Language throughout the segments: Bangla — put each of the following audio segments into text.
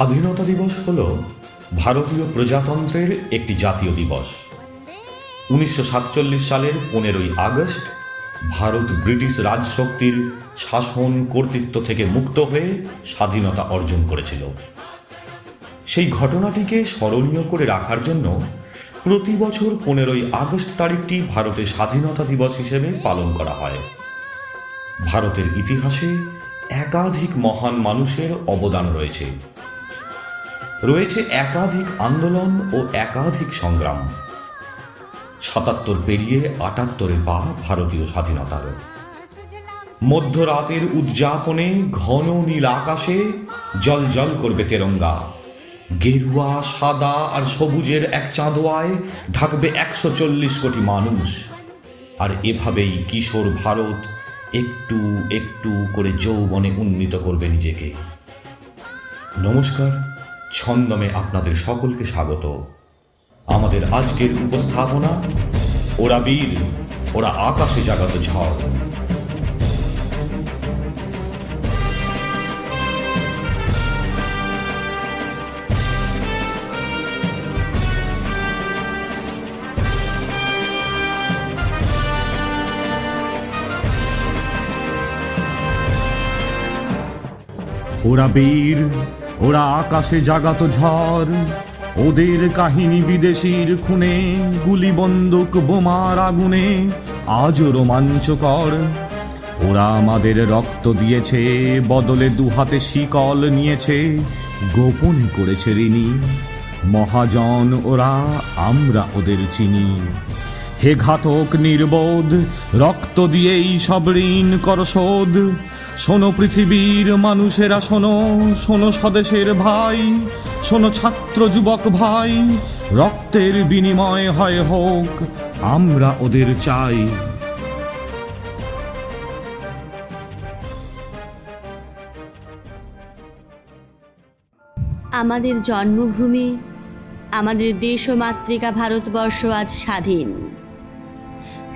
স্বাধীনতা দিবস হল ভারতীয় প্রজাতন্ত্রের একটি জাতীয় দিবস। উনিশশো সাতচল্লিশ সালের পনেরোই আগস্ট ভারত ব্রিটিশ রাজশক্তির শাসন কর্তৃত্ব থেকে মুক্ত হয়ে স্বাধীনতা অর্জন করেছিল। সেই ঘটনাটিকে স্মরণীয় করে রাখার জন্য প্রতি বছর পনেরোই আগস্ট তারিখটি ভারতের স্বাধীনতা দিবস হিসেবে পালন করা হয়। ভারতের ইতিহাসে একাধিক মহান মানুষের অবদান রয়েছে। রয়েছে একাধিক আন্দোলন ও একাধিক সংগ্রাম। সাতাত্তর পেরিয়ে আটাত্তরে পা ভারতীয় স্বাধীনতার। মধ্যরাতের উদযাপনে ঘন নীল আকাশে জল জল করবে তেরঙ্গা। গেরুয়া, সাদা আর সবুজের এক চাঁদোয়ায় ঢাকবে একশো চল্লিশ কোটি মানুষ। আর এভাবেই কিশোর ভারত একটু একটু করে যৌবনে উন্নীত করবে নিজেকে। নমস্কার। ছন্দমে আপনাদের সকলকে স্বাগত। আমাদের আজকের উপস্থাপনা, ওরা বীর, ওরা আকাশে জাগাত ঝড়। ওরা বীর ওরা আকাশে জাগাত ঝড়, ওদের কাহিনী বিদেশির খুনে গুলি বন্দুক বোমার আগুনে আজও রোমাঞ্চকর। ওরা আমাদের রক্ত দিয়েছে, বদলে দুহাতে শিকল নিয়েছে, গোপনে করেছে ঋণী। মহাজন ওরা, আমরা ওদের চিনি। হে ঘাতক নির্বোধ, রক্ত দিয়েই সব ঋণ কর শোধ। শোনো পৃথিবীর মানুষেরা, শোনো শোনো স্বদেশের ভাই, শোনো ছাত্র যুবক ভাই, রক্তের বিনিময় হয় হোক, আমরা ওদের চাই। আমাদের জন্মভূমি, আমাদের দেশ ও মাতৃকা ভারতবর্ষ আজ স্বাধীন।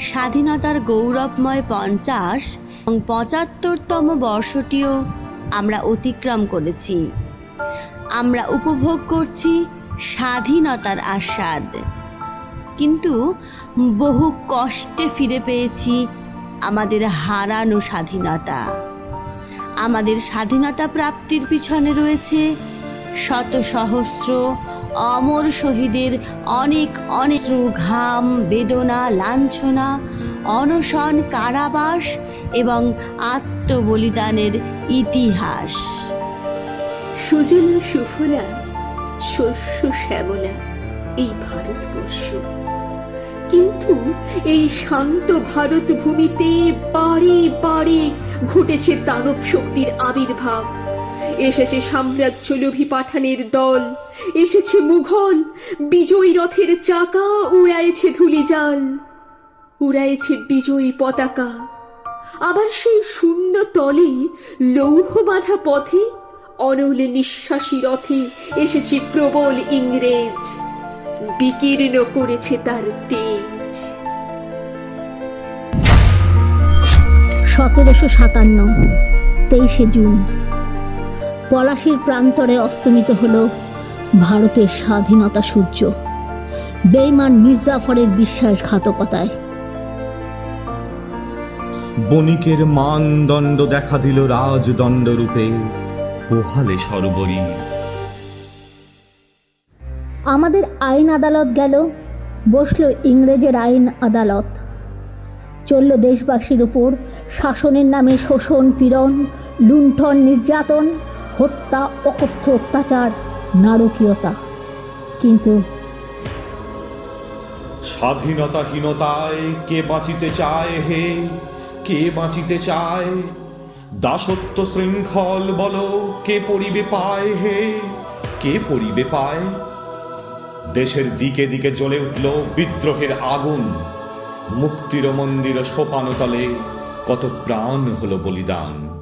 স্বাধীনতার গৌরবময় পঞ্চাশ এবং পঁচাত্তরতম বর্ষটিও আমরা অতিক্রম করেছি। আমরা উপভোগ করছি স্বাধীনতার আস্বাদ। কিন্তু বহু কষ্টে ফিরে পেয়েছি আমাদের হারানো স্বাধীনতা। আমাদের স্বাধীনতা প্রাপ্তির পিছনে রয়েছে শত সহস্র অমর শহীদের অনেক অনেক ঘাম, বেদনা, লাঞ্ছনা, অনশন, কারাবাস এবং আত্মবলিদানের ইতিহাস। সুজলা সুফলা, শস্য শ্যামলা, এই ভারতবর্ষ। কিন্তু এই শান্ত ভারত ভূমিতে বারে বারে ঘটেছে দানব শক্তির আবির্ভাব। এসেছে সাম্রাজ্য লোভী পাঠানের দল, এসেছে মুঘল, বিজয়ী রথের চাকা উড়াইছে ধুলিজাল উড়াইছে বিজয়ী পতাকা। আবার সেই শূন্য তলে লৌহ বাঁধা পথে অনল নিঃশ্বাসী রথে এসেছে প্রবল ইংরেজ। বিকীর্ণ করেছে তার তেজ। সতেরোশো সাতান্ন, তেইশে জুন। পলাশির প্রান্তরে অস্তমিত হল ভারতের স্বাধীনতা সূর্য। বেইমান মির্জাফরের বিশ্বাসঘাতকতায় বণিকের মানদণ্ড দেখা দিল রাজদণ্ড রূপে। পোহালে সর্বরী। আমাদের আইন আদালত গেল বসল ইংরেজের আইন আদালত। চলল দেশবাসীর উপর শাসনের নামে শোষণ পীড়ন লুণ্ঠন নির্যাতন হত্যা অকথ্য অত্যাচার নারকীয়তা। কিন্তু স্বাধীনতাহীনতায় কে বাঁচিতে চায় হে? কে বাঁচিতে চায়? দাসত্ব শৃঙ্খল বল, কে পরিবে পায় হে? কে পড়িবে পায়? দেশের দিকে দিকে জ্বলে উঠল বিদ্রোহের আগুন। মুক্তির মন্দির সোপানতলে কত প্রাণ হলো বলিদান।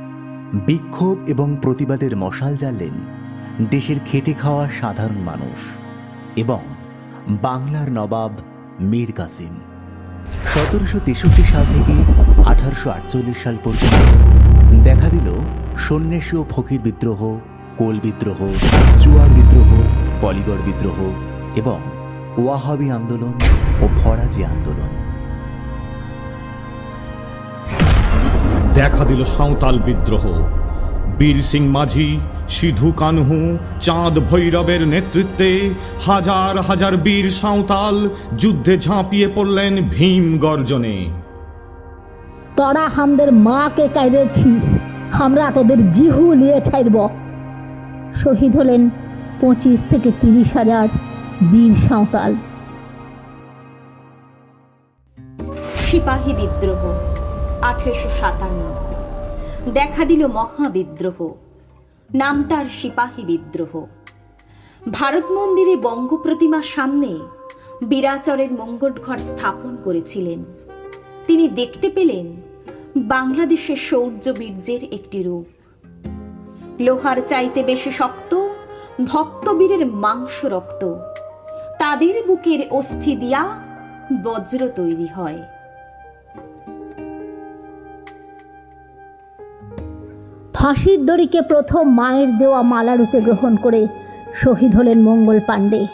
বিক্ষোভ এবং প্রতিবাদের মশাল জ্বাললেন দেশের খেটে খাওয়া সাধারণ মানুষ এবং বাংলার নবাব মীর কাসিম। সতেরোশো তেষট্টি সাল থেকে আঠারোশো আটচল্লিশ সাল পর্যন্ত দেখা দিল সন্ন্যাসী ও ফকির বিদ্রোহ, কোল বিদ্রোহ চুয়ার বিদ্রোহ, পলিগড় বিদ্রোহ এবং ওয়াহাবি আন্দোলন ও ফরাজি আন্দোলন। দেখা দিল সাঁওতাল বিদ্রোহ। বীর সিং মাঝি সিধু কানহু চাঁদ ভৈরবের নেতৃত্বে হাজার হাজার বীর সাঁওতাল যুদ্ধে ঝাঁপিয়ে পড়লেন ভীম গর্জনে। তোরা আমাদের মাকে কাইরেছিস আমরা তোদের জিহু নিয়ে ছাড়ব শহীদ হলেন পঁচিশ থেকে তিরিশ হাজার বীর সাঁওতাল। সিপাহী বিদ্রোহ। আঠেরোশো সাতান্ন। দেখা দিল মহাবিদ্রোহ, নাম তার সিপাহী বিদ্রোহ। ভারত মন্দিরে বঙ্গ প্রতিমার সামনে বিরাচরের মঙ্গল ঘর স্থাপন করেছিলেন। তিনি দেখতে পেলেন বাংলাদেশের শৌর্য বীর্যের একটি রূপ। লোহার চাইতে বেশি শক্ত, ভক্তবীরের মাংস রক্ত। তাদের বুকের অস্থি দিয়া বজ্র তৈরি হয়। ফাঁসির দড়িকে প্রথম মায়ের দেওয়া মালা রূপে গ্রহণ করে শহীদ হলেন মঙ্গল পাণ্ডে।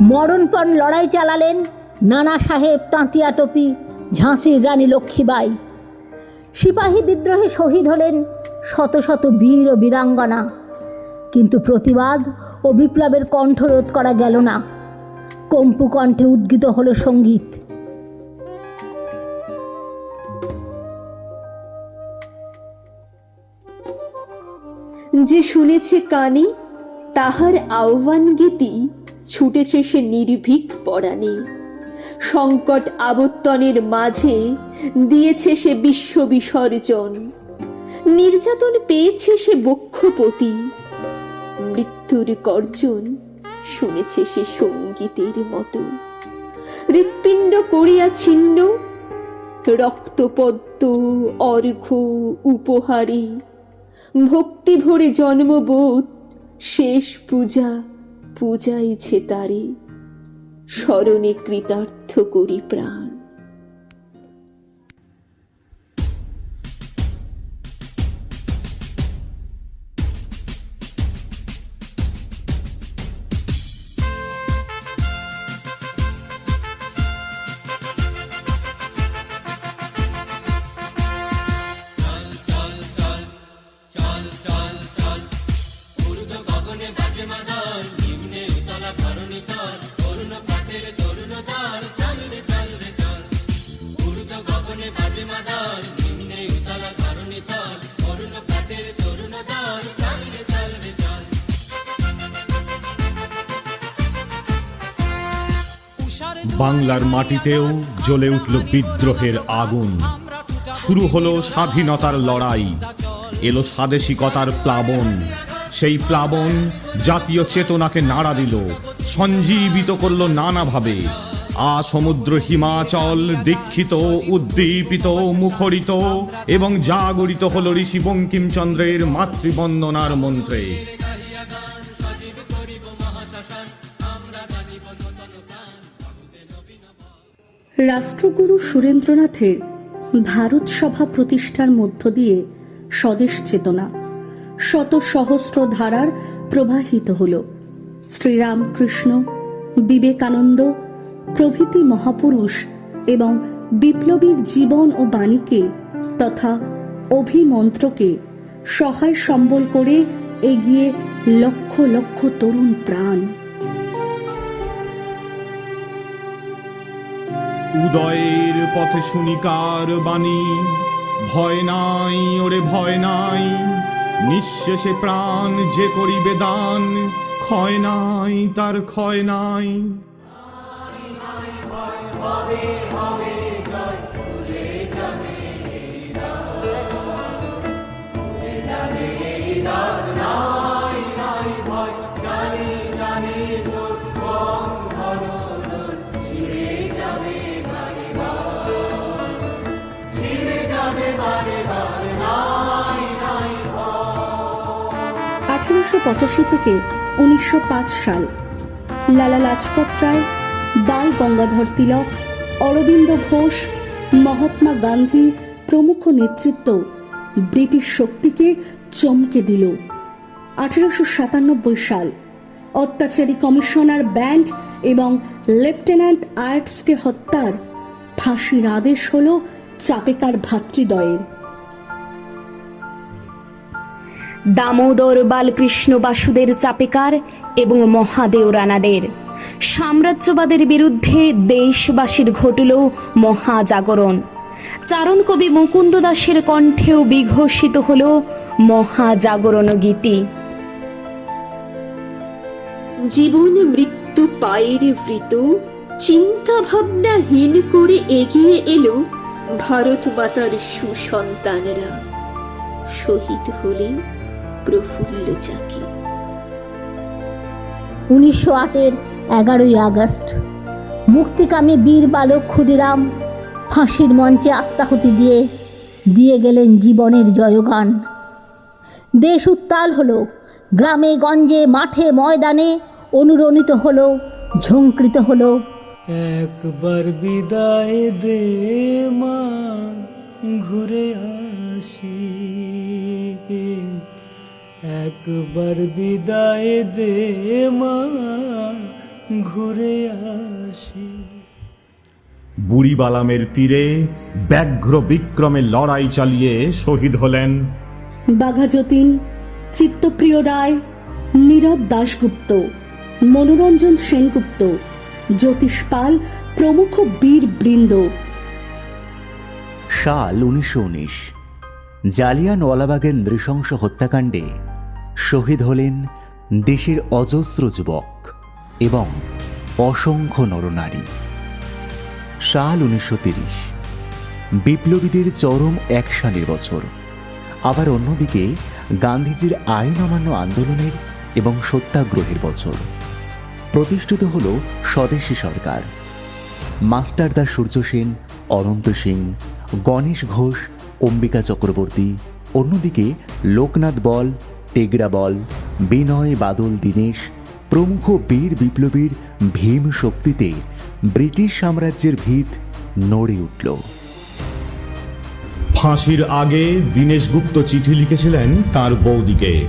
মরণপণ লড়াই চালালেন নানা সাহেব, তাঁতিয়া টপি, ঝাঁসির রানী লক্ষ্মীবাই। সিপাহী বিদ্রোহে শহীদ হলেন শত শত বীর ও বীরাঙ্গনা। কিন্তু প্রতিবাদ ও বিপ্লবের কণ্ঠরোধ করা গেল না। কম্পু কণ্ঠে উদ্গীত হলো সংগীত। যে শুনেছে কানে, তাহার আহ্বান গীতি ছুটেছে সে নির্ভীক পরাণে। সংকট আবর্তনের মাঝে দিয়েছে সে বিশ্ব বিসর্জন। নির্যাতন পেয়েছে সে বক্ষপতি। মৃত্যুর গর্জন শুনেছে সে সঙ্গীতের মতো। হৃৎপিণ্ড করিয়া ছিন্ন, রক্তপদ্ম অর্ঘ উপহারে ভক্তি ভরে জন্মবোধ শেষ পূজা পূজাইছে তারে। স্মরণে কৃতার্থ করি প্রাণ। বাংলার মাটিতেও জ্বলে উঠল বিদ্রোহের আগুন। শুরু হলো স্বাধীনতার লড়াই। এলো স্বাদেশিকতার প্লাবন। সেই প্লাবন জাতীয় চেতনাকে নাড়া দিল, সঞ্জীবিত করল নানাভাবে। আ সমুদ্র হিমাচল দীক্ষিত, উদ্দীপিত, মুখরিত এবং জাগরিত হল ঋষি বঙ্কিমচন্দ্রের মাতৃবন্দনার মন্ত্রে। রাষ্ট্রগুরু সুরেন্দ্রনাথের ভারত সভা প্রতিষ্ঠার মধ্য দিয়ে স্বদেশ চেতনা শত সহস্র ধারার প্রবাহিত হল। শ্রীরামকৃষ্ণ, বিবেকানন্দ, প্রভৃতি মহাপুরুষ এবং বিপ্লবীর জীবন ও বাণীকে তথা অভিমন্ত্রকে সহায় সম্বল করে এগিয়ে লক্ষ লক্ষ তরুণ প্রাণ। উদয়ের পথে শুনিকার বাণী। ভয় নাই, ওরে ভয় নাই, নিঃশেষে প্রাণ যে করিবে দান, ক্ষয় নাই, তার ক্ষয় নাই। আঠেরোশো থেকে উনিশশো পাঁচ সাল। লালা লাজপত রায়, বাল গঙ্গাধর তিলক, অরবিন্দ ঘোষ, মহাত্মা গান্ধী প্রমুখ নেতৃত্ব ব্রিটিশ শক্তিকে চমকে দিল। আঠেরোশো সাতানব্বই সাল অত্যাচারী কমিশনার ব্যান্ড এবং লেফটেন্যান্ট আর্টসকে হত্যার ফাঁসির আদেশ হল চাপেকার ভাতৃদ্বয়ের। দামোদর বালকৃষ্ণ বাসুদের চাপেকার এবং মহাদেও রানাদের। সাম্রাজ্যবাদের বিরুদ্ধে দেশবাসীর ঘটল মহাজাগরণ। চারণ কবি মুকুন্দ দাসের কণ্ঠেও বিঘোষিত হল মহাজাগরণ গীতি। জীবন মৃত্যু পায়ের বৃত চিন্তা ভাবনা হীন করে এগিয়ে এলো ভারত মাতার সুসন্তানরা। শহীদ হলেন প্রফুল্ল চাকি। উনিশশো আটের এগারোই আগস্ট মুক্তিকামী বীর বালক ক্ষুদিরাম ফাঁসির মঞ্চে আত্মাহুতি দিয়ে দিয়ে গেলেন জীবনের জয়গান। দেশ উত্তাল হলো গ্রামে গঞ্জে মাঠে ময়দানে অনুরণিত হলো ঝঙ্কৃত হলো। একবার বিদায় দে মা ঘুরে আসি। একবার বিদায় দে মা ঘুরে আসি। বুড়িবালামের তীরে ব্যাঘ্র বিক্রমে লড়াই চালিয়ে শহীদ হলেন। বাঘা যতীন চিত্তপ্রিয় রায় নীরদ দাশগুপ্ত মনোরঞ্জন সেনগুপ্ত জ্যোতিষ পাল প্রমুখ বীর বৃন্দ। সাল উনিশশো উনিশ জালিয়ানওয়ালাবাগের নৃশংস হত্যাকাণ্ডে শহীদ হলেন দেশের অজস্র যুবক এবং অসংখ্য নরনারী। সাল উনিশশো তিরিশ। বিপ্লবীদের চরম অ্যাকশনের বছর। আবার অন্যদিকে গান্ধীজির আইন অমান্য আন্দোলনের এবং সত্যাগ্রহের বছর। প্রতিষ্ঠিত হল স্বদেশী সরকার। মাস্টারদা সূর্য সেন, অনন্ত সিং, গণেশ ঘোষ, অম্বিকা চক্রবর্তী, অন্যদিকে লোকনাথ বল টেগরা বল, বিনয় বাদল দীনেশ, প্রমুখ বীর বিপ্লবীর ভীম শক্তিতে ব্রিটিশ সাম্রাজ্যের ভিত নড়ে উঠল। ফাঁসির আগে দীনেশ গুপ্ত চিঠি লিখেছিলেন তার বৌদিকে।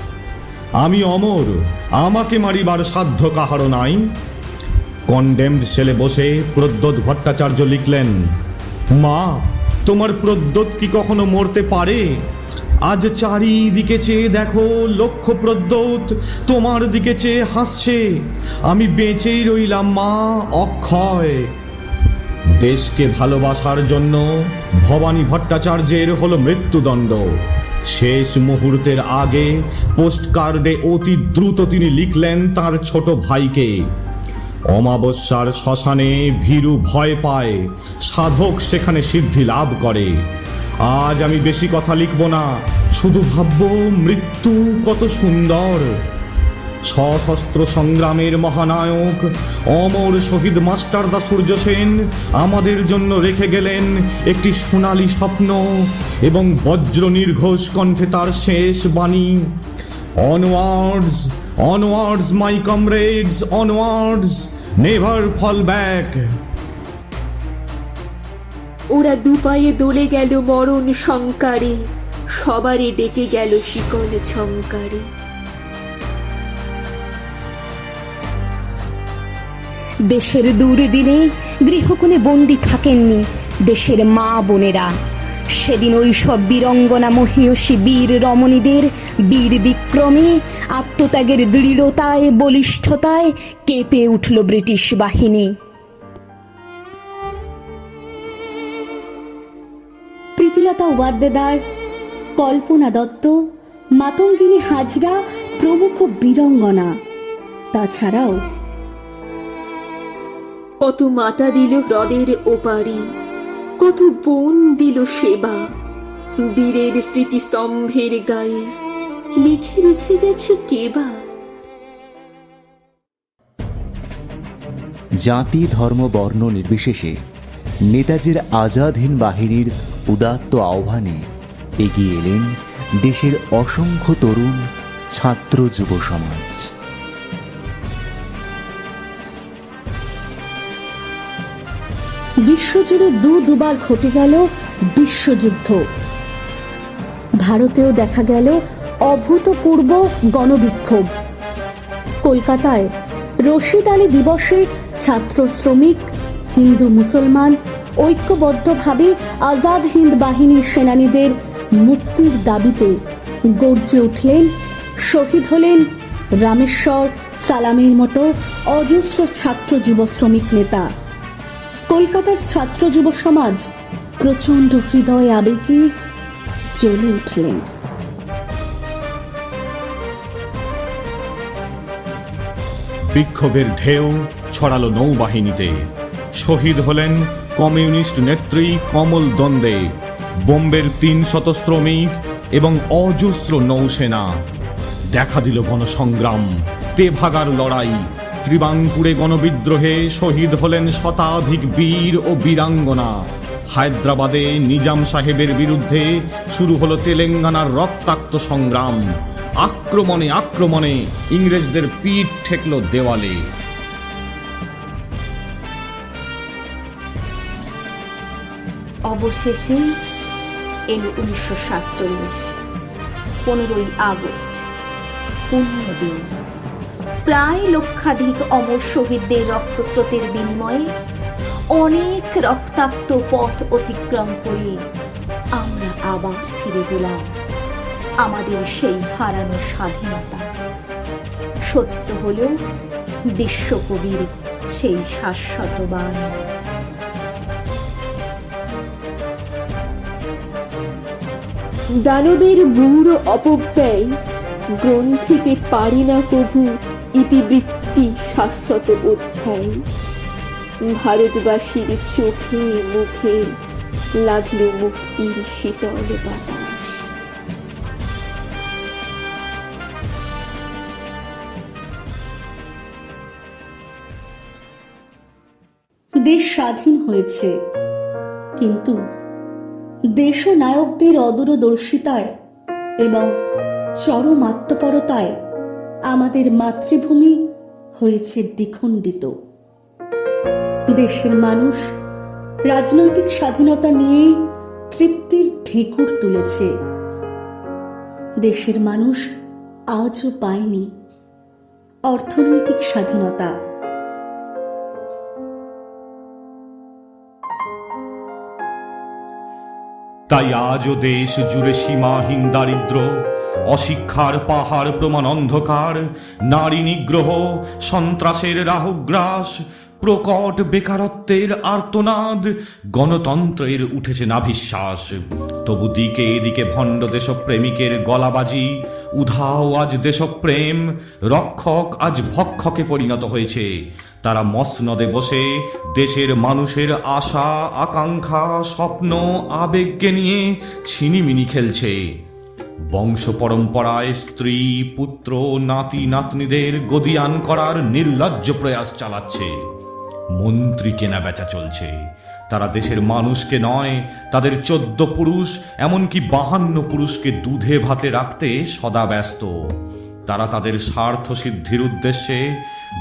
আমি অমর, আমাকে মারিবার সাধ্য কাহারও নাই। কন্ডেমড সেলে বসে প্রদ্যোৎ ভট্টাচার্য লিখলেন, মা, তোমার প্রদ্যোৎ কি কখনো মরতে পারে? আজ চারিদিকে চেয়ে দেখো লক্ষ প্রদ্যোৎ তোমার দিকে চেয়ে হাসছে। আমি বেঁচেই রইলাম, মা অক্ষয়। দেশকে ভালোবাসার জন্য ভবানী ভট্টাচার্যের হলো মৃত্যুদণ্ড। শেষ মুহূর্তের আগে পোস্ট কার্ডে অতি দ্রুত তিনি লিখলেন তার ছোট ভাইকে। অমাবস্যার শ্মশানে ভীরু ভয় পায়, সাধক সেখানে সিদ্ধি লাভ করে। আজ আমি বেশি কথা লিখব না, শুধু ভাববো মৃত্যু কত সুন্দর। সশস্ত্র সংগ্রামের মহানায়ক, অমর শহীদ মাস্টারদা সূর্য সেন আমাদের জন্য রেখে গেলেন একটি সোনালী স্বপ্ন এবং বজ্র নির্ঘোষ কণ্ঠে তার শেষ বাণী। Onwards onwards my comrades onwards never fall back ওরা দুপায়ে দোলে গেল মরণ শঙ্কারে সবারই ডেকে গেল শিকল ঝঙ্কারে। দেশের দূরে দিনে গৃহকোণে বন্দি থাকেননি দেশের মা বোনেরা। সেদিন ওই সব বীরঙ্গনা মহিয়সী বীর রমণীদের বীর বিক্রমে আত্মত্যাগের দৃঢ়তায়, বলিষ্ঠতায় কেঁপে উঠল ব্রিটিশ বাহিনী। প্রীতিলতা ওয়াদ্দেদার কল্পনা দত্ত মাতঙ্গিনী হাজরা প্রমুখ বীরঙ্গনা। তাছাড়াও কত মাতা দিল হ্রদের ওপারি কত বোন দিল সেবা। বীরের স্মৃতিস্তম্ভের গায়ে লিখে রেখে গেছে কেবা। জাতি ধর্ম বর্ণ নির্বিশেষে নেতাজির আজাদ হিন্দ বাহিনীর উদাত্ত আহ্বানে এগিয়ে এলেন দেশের অসংখ্য তরুণ ছাত্র যুব সমাজ। বিশ্বজুড়ে দু দুবার ঘটে গেল বিশ্বযুদ্ধ। ভারতেও দেখা গেল অভূতপূর্ব গণবিক্ষোভ। কলকাতায় রশিদ আলী দিবসে ছাত্র শ্রমিক হিন্দু মুসলমান ঐক্যবদ্ধভাবে আজাদ হিন্দ বাহিনীর সেনানীদের মুক্তির দাবিতে গর্জে উঠলেন, শহীদ হলেন রামেশ্বর সালামের মতো অজস্র ছাত্র যুব শ্রমিক নেতা। কলকাতার ছাত্র যুব সমাজ প্রচণ্ড হৃদয় আবেগে জ্বলে উঠলেন। বিক্ষোভের ঢেউ ছড়ালো নৌবাহিনীতে। শহীদ হলেন কমিউনিস্ট নেত্রী কমল দ্বন্দ্বে বোম্বের তিন শত শ্রমিক এবং অজস্র নৌসেনা। দেখা দিল গণসংগ্রাম, তেভাগার লড়াই, ত্রিবাঙ্কুরে গণবিদ্রোহে শহীদ হলেন শতাধিক বীর ও বীরাঙ্গনা। হায়দ্রাবাদে নিজাম সাহেবের বিরুদ্ধে শুরু হলো তেলেঙ্গানার রক্তাক্ত সংগ্রাম। আক্রমণে আক্রমণে ইংরেজদের পিঠ ঠেকল দেওয়ালে। অবশেষে এলো উনিশশো সাতচল্লিশ, পনেরোই আগস্ট পুণ্যদিন প্রায় লক্ষাধিক অমর শহীদদের রক্তস্রোতের বিনিময়ে অনেক রক্তাক্ত পথ অতিক্রম করে আমরা আবার ফিরে পেলাম আমাদের সেই হারানো স্বাধীনতা। সত্য হল বিশ্বকবির সেই শাশ্বত বাণ দানবের বুড়ো অপব্যয়। গ্রন্থিতে পারি না কভু ইতিবৃত্তি শাশ্বত অধ্যায়। ভারতবাসীর চোখে মুখে লাগল মুক্তির শীতল বাতাস। দেশ স্বাধীন হয়েছে, কিন্তু দেশনায়কদের অদূরদর্শিতায় এবং চরম আত্মপরতায় আমাদের মাতৃভূমি হয়েছে দ্বিখণ্ডিত। দেশের মানুষ রাজনৈতিক স্বাধীনতা নিয়ে তৃপ্তির ঢেকুর তুলেছে। দেশের মানুষ আজও পায়নি অর্থনৈতিক স্বাধীনতা। তাই আজও দেশ জুড়ে সীমাহীন দারিদ্র অশিক্ষার পাহাড় প্রমাণ অন্ধকার নারী নিগ্রহ সন্ত্রাসের রাহুগ্রাস প্রকট বেকারত্বের আর্তনাদ, গণতন্ত্রের উঠেছে নাভিশ্বাস। তবু দিকে এদিকে ভণ্ড দেশপ্রেমিকের গলাবাজি, উধাও আজ দেশপ্রেম, রক্ষক আজ ভক্ষকে পরিণত হয়েছে। তারা মসনদে বসে দেশের মানুষের আশা, আকাঙ্ক্ষা, স্বপ্ন, আবেগকে নিয়ে ছিনিমিনি খেলছে। বংশ পরম্পরায় স্ত্রী, পুত্র, নাতি, নাতনিদের গদিয়ান করার নির্লজ্জ প্রয়াস চালাচ্ছে। মন্ত্রী কেনা বেচা চলছে। তারা দেশের মানুষকে নয়, তাদের চোদ্দ পুরুষ, এমনকি বাহান্ন পুরুষকে দুধে ভাতে রাখতে সদা ব্যস্ত। তারা তাদের স্বার্থ সিদ্ধির উদ্দেশ্যে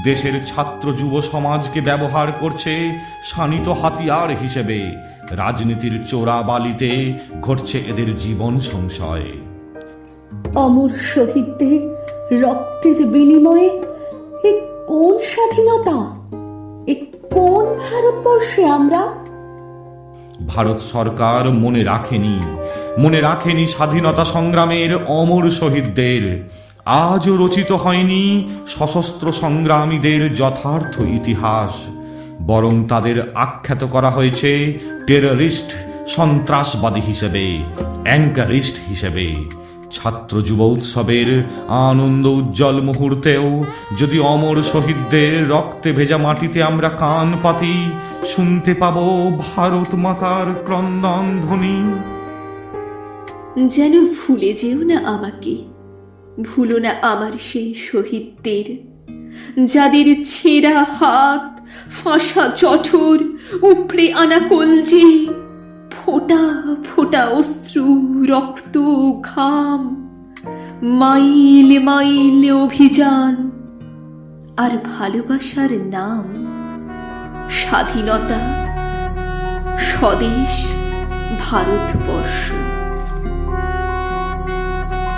দেশের ছাত্র যুব সমাজকে ব্যবহার করছে শানিত হাতিয়ার হিসেবে। রাজনীতির চোরাবালিতে ঘটছে এদের জীবন সংশয়। অমর শহীদদের রক্তের বিনিময়ে কোন স্বাধীনতা? কোন ভারতবর্ষে আমরা? ভারত সরকার মনে রাখেনি মনে রাখেনি স্বাধীনতা সংগ্রামের অমর শহীদদের। আজও রচিত হয়নি সশস্ত্র সংগ্রামীদের যথার্থ ইতিহাস, বরং তাদের আখ্যাত করা হয়েছে টেররিস্ট সন্ত্রাসবাদী হিসেবে অ্যাঙ্কারিস্ট হিসেবে। ছাত্র যুব উৎসবের আনন্দ উজ্জ্বল মুহূর্তেও যদি অমর শহীদদের রক্তে ভেজা মাটিতে আমরা কান পাতি, শুনতে পাবো ভারত মাতার ক্রন্দন ধ্বনি যেন ভুলে যেও না আমাকে, ভুলো না আমার সেই শহীদদের, যাদের ছেঁড়া হাত, ফাঁসা জঠর, উপড়ে আনা কলজে ফোটা ফোটা অশ্রু, রক্ত, ঘাম, মাইল মাইল অভিযান। আর ভালোবাসার নাম স্বাধীনতা, স্বদেশ, ভারতবর্ষ।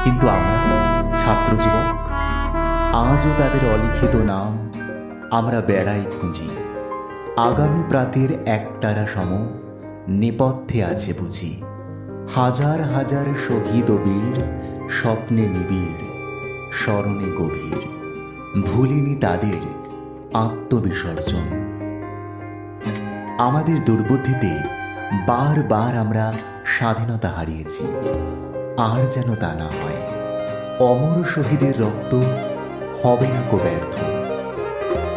কিন্তু আমরা ছাত্র যুবক আজও তাদের অলিখিত নাম আমরা বেড়াই খুঁজি। আগামী প্রাতের একতারা সম নেপথ্যে আছে বুঝি। হাজার হাজার শহীদ বীর, স্বপ্নে নিবিড়, স্মরণে গভীর, ভুলিনি তাদের আত্মবিসর্জন। আমাদের দুর্বুদ্ধিতে বারবার আমরা স্বাধীনতা হারিয়েছি। আর যেন তা না হয়, অমর শহীদের রক্ত হবে না কো ব্যর্থ।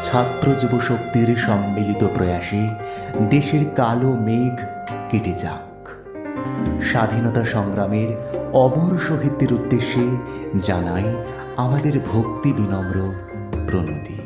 ছাত্র যুব শক্তির সম্মিলিত প্রয়াসে দেশের কালো মেঘ কেটে যাক। স্বাধীনতা সংগ্রামের অমর শহীদদের উদ্দেশ্যে জানাই আমাদের ভক্তি বিনম্র প্রণতি।